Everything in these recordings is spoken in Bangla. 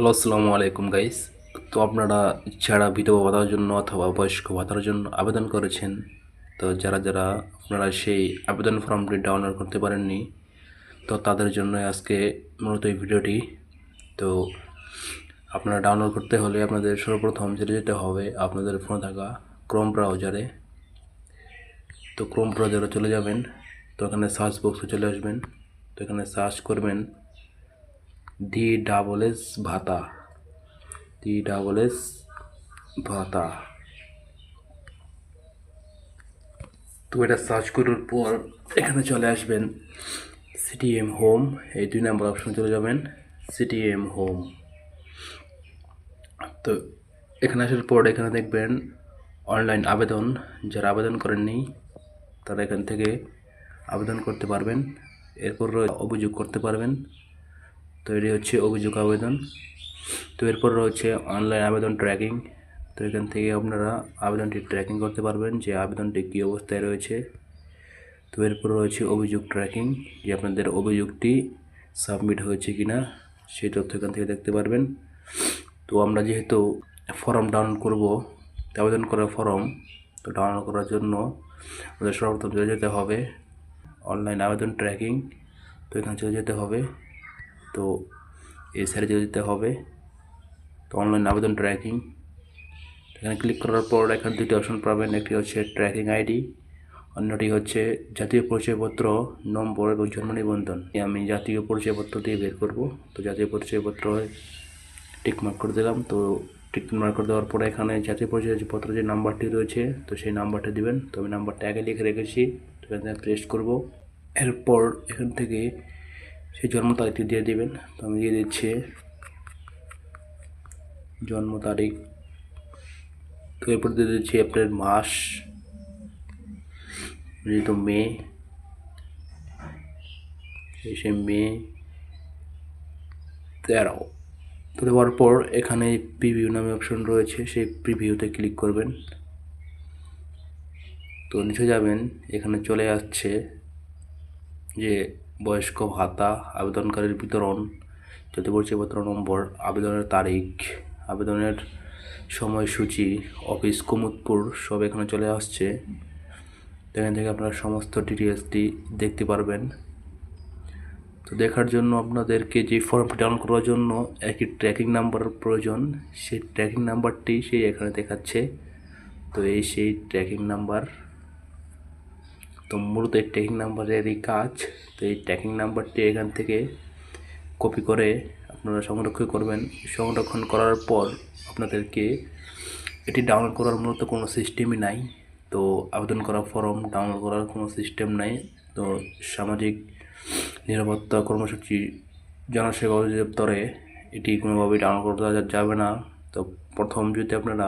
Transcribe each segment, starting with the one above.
হ্যালো, আসসালামু আলাইকুম গাইস তো আপনারা যারা বিধবা ভাতার জন্য অথবা বয়স্ক ভাতার জন্য আবেদন করেছেন, তো যারা যারা আপনারা সেই আবেদন ফর্মটি ডাউনলোড করতে পারেননি, তো তাদের জন্য আজকে মূলত এই ভিডিওটি। তো আপনারা ডাউনলোড করতে হলে আপনাদের সর্বপ্রথম যেতে যেতে হবে আপনাদের ফোনে থাকা ক্রোম ব্রাউজারে তো ক্রোম ব্রাউজারে চলে যাবেন, তো এখানে সার্চ বক্সে চলে আসবেন, তো এখানে সার্চ করবেন। ডি ডাবল এস ভাতা। ডি ডাবল এস ভাতা। তো এটা সার্চ করার পর এখানে চলে আসবেন সিটিএম হোম এই দুই নম্বর অপশন চলে যাবেন সিটিএম হোম তো এখানে আসার পর এখানে দেখবেন অনলাইন আবেদন। যারা আবেদন করেননি তারা এখান থেকে আবেদন করতে পারবেন। এরপর অভিযোগ করতে পারবেন। তো এটি হচ্ছে অভিযোগ আবেদন। তো এরপর রয়েছে অনলাইন আবেদন ট্র্যাকিং তো এখান থেকে আপনারা আবেদনটি ট্র্যাকিং করতে পারবেন যে আবেদনটি কী অবস্থায় রয়েছে। তো এরপর রয়েছে অভিযোগ ট্র্যাকিং যে আপনাদের অভিযোগটি সাবমিট হয়েছে কি না সেই তথ্য এখান থেকে দেখতে পারবেন। তো আমরা যেহেতু ফর্ম ডাউনলোড করব আবেদন করার ফর্ম তো ডাউনলোড করার জন্য আমাদের সর্বপ্রথম চলে যেতে হবে অনলাইন আবেদন ট্র্যাকিং তো এখানে চলে যেতে হবে। তো এই সাইডে চলে যেতে হবে। তো অনলাইন আবেদন ট্র্যাকিং এখানে ক্লিক করার পর এখানে দুটি অপশন পাবেন। একটি হচ্ছে ট্র্যাকিং আইডি অন্যটি হচ্ছে জাতীয় পরিচয়পত্র, নম্বর এবং জন্ম নিবন্ধন। আমি জাতীয় পরিচয়পত্র দিয়ে বের করব। তো জাতীয় পরিচয়পত্র টিক মার্ক করে দিলাম। তো টিক মার্ক করে দেওয়ার পরে এখানে জাতীয় পরিচয়পত্র যে নাম্বারটি রয়েছে, তো সেই নাম্বারটা দিবেন। তো আমি নাম্বারটা আগে লিখে রেখেছি। তো এখানে পেস্ট করব। এরপর এখান থেকে সেই জন্ম তারিখটি দিয়ে দেবেন। তো আমি দিয়ে দিচ্ছি জন্ম তারিখ। তো এরপর দিয়ে দিচ্ছি এপ্রিল মাস, যেহেতু মে, এসে মে তেরো। তো দেওয়ার পর এখানে প্রিভিউ নামে অপশন রয়েছে, সেই প্রিভিউতে ক্লিক করবেন। তো নিচে যাবেন, এখানে চলে আসছে যে বয়স্ক ভাতা, আবেদনকারীর বিতরণ জাতীয় পরিচয়পত্র নম্বর, আবেদনের তারিখ, আবেদনের সময়সূচি, অফিস কুমুদপুর, সব এখানে চলে আসছে। এখান থেকে আপনারা সমস্ত ডিটেলসটি দেখতে পারবেন। তো দেখার জন্য আপনাদেরকে যে ফর্মটি ডাউনলোড করার জন্য একটি ট্র্যাকিং নাম্বার প্রয়োজন, সেই ট্র্যাকিং নাম্বারটি সেই এখানে দেখাচ্ছে। তো এই সেই ট্র্যাকিং নাম্বার তো মূলত এই ট্র্যাকিং নাম্বারেরই কাজ। তো এই ট্র্যাকিং নাম্বারটি এখান থেকে কপি করে আপনারা সংরক্ষণ করবেন। সংরক্ষণ করার পর আপনাদেরকে এটি ডাউনলোড করার মূলত কোনো সিস্টেমই নাই। তো আবেদন করা ফর্ম ডাউনলোড করার কোনো সিস্টেম নাই। তো সামাজিক নিরাপত্তা কর্মসূচি, জনসেবা অধিদপ্তরে এটি কোনোভাবেই ডাউনলোড করতে যাবে না। তো প্রথম যদি আপনারা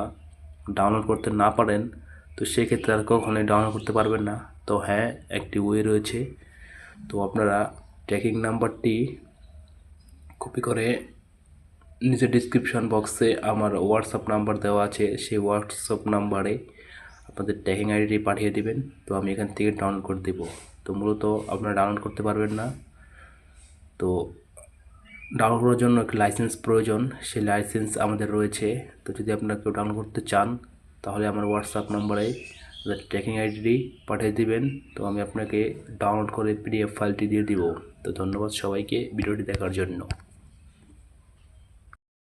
ডাউনলোড করতে না পারেন, তো সেক্ষেত্রে আর কখনোই ডাউনলোড করতে পারবেন না। তো হ্যাঁ একটি ওয়ে রয়েছে। তো আপনারা ট্র্যাকিং নাম্বারটি কপি করে নিচে ডিসক্রিপশন বক্সে আমার হোয়াটসঅ্যাপ নাম্বার দেওয়া আছে। সেই হোয়াটসঅ্যাপ নাম্বারে আপনাদের ট্র্যাকিং আইডি পাঠিয়ে দিবেন। তো আমি এখান থেকে ডাউনলোড করে দেবো। তো মূলত আপনারা ডাউনলোড করতে পারবেন না। তো ডাউনলোড করার জন্য একটি লাইসেন্স প্রয়োজন। সেই লাইসেন্স আমাদের রয়েছে। তো যদি আপনারা কেউ ডাউনলোড করতে চান, তাহলে আমার হোয়াটসঅ্যাপ নম্বরে ট্র্যাকিং আইডিটি পাঠিয়ে দিবেন, তো আমি আপনাকে ডাউনলোড করে পিডিএফ ফাইলটি দিয়ে দিব। তো ধন্যবাদ সবাইকে, ভিডিওটি দেখার জন্য।